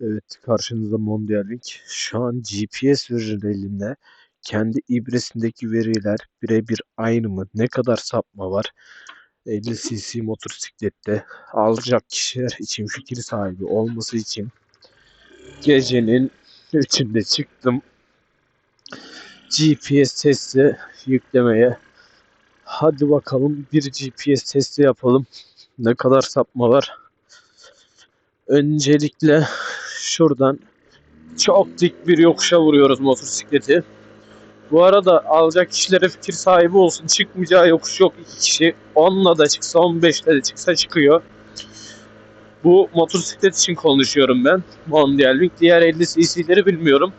Evet karşınızda Mondial. Şu an GPS verileri elimde. Kendi ibresindeki veriler birebir aynı mı? Ne kadar sapma var? 50 cc motosiklette alacak kişiler için fikir sahibi olması için gecenin üçünde çıktım. GPS testi yüklemeye. Hadi bakalım bir GPS testi yapalım. Ne kadar sapma var? Öncelikle şuradan çok dik bir yokuşa vuruyoruz motosikleti. Bu arada alacak kişilere fikir sahibi olsun. Çıkmayacağı yokuş yok iki kişi. 10'la da çıksa 15'le de çıksa çıkıyor. Bu motosiklet için konuşuyorum ben. Mondial Link. Diğer 50 cc'leri bilmiyorum.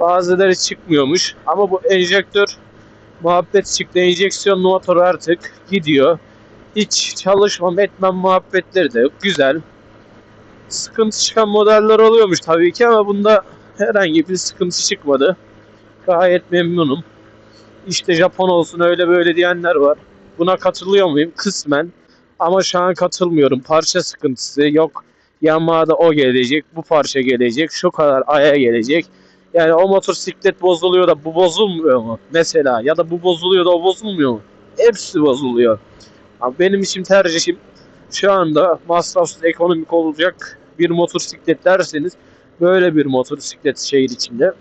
Bazıları çıkmıyormuş. Ama bu enjektör muhabbet çıktı. Enjeksiyonlu motor artık gidiyor. Hiç çalışmam etmem muhabbetleri de yok. Güzel sıkıntı çıkan modeller oluyormuş tabii ki ama bunda herhangi bir sıkıntı çıkmadı. Gayet memnunum. İşte Japon olsun öyle böyle diyenler var. Buna katılıyor muyum? Kısmen. Ama şu an katılmıyorum. Parça sıkıntısı yok. Yamaha'da o gelecek, bu parça gelecek, şu kadar aya gelecek. Yani o motosiklet bozuluyor da bu bozulmuyor mu? Mesela ya da bu bozuluyor da o bozulmuyor mu? Hepsi bozuluyor. Ama benim için tercihim şu anda masrafsız ekonomik olacak bir motosiklet derseniz böyle bir motosiklet şehir içinde.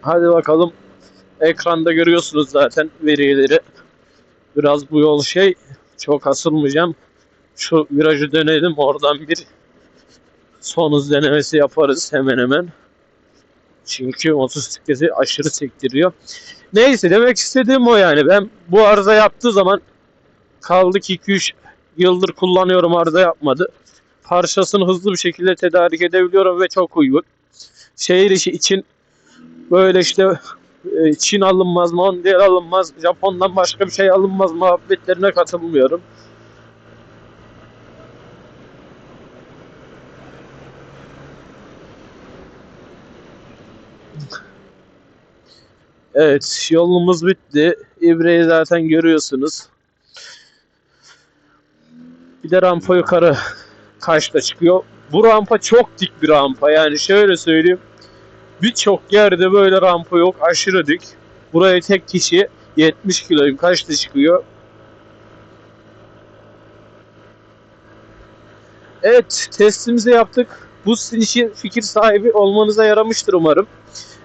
Hadi bakalım. Ekranda görüyorsunuz zaten verileri. Biraz bu yol şey çok asılmayacağım. Şu virajı dönelim oradan bir son hız denemesi yaparız hemen hemen. Çünkü motosikleti aşırı sektiriyor. Neyse demek istediğim o yani. Ben bu arıza yaptığı zaman kaldık 2-3 yıldır kullanıyorum arıza yapmadı. Parçasını hızlı bir şekilde tedarik edebiliyorum ve çok uygun. Şehir işi için böyle işte e, Çin alınmaz, Mondial alınmaz, Japon'dan başka bir şey alınmaz muhabbetlerine katılmıyorum. Evet yolumuz bitti. İbreyi zaten görüyorsunuz. Bir de rampa yukarı kaçta çıkıyor. Bu rampa çok dik bir rampa. Yani şöyle söyleyeyim. Birçok yerde böyle rampa yok. Aşırı dik. Buraya tek kişi 70 kiloyum. Kaçta çıkıyor? Evet testimizi yaptık. Bu sizin için fikir sahibi olmanıza yaramıştır umarım.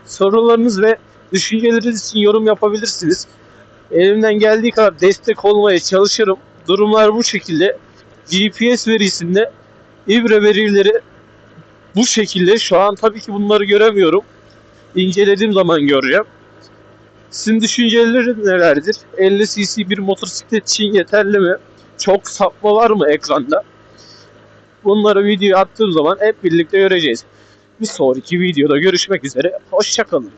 Sorularınız ve düşünceleriniz için yorum yapabilirsiniz. Elimden geldiği kadar destek olmaya çalışırım. Durumlar bu şekilde. GPS verisinde ibre verileri bu şekilde. Şu an tabii ki bunları göremiyorum. İncelediğim zaman göreceğim. Sizin düşünceleriniz nelerdir? 50 cc bir motosiklet için yeterli mi? Çok sapma var mı ekranda? Bunları video attığım zaman hep birlikte göreceğiz. Bir sonraki videoda görüşmek üzere. Hoşçakalın.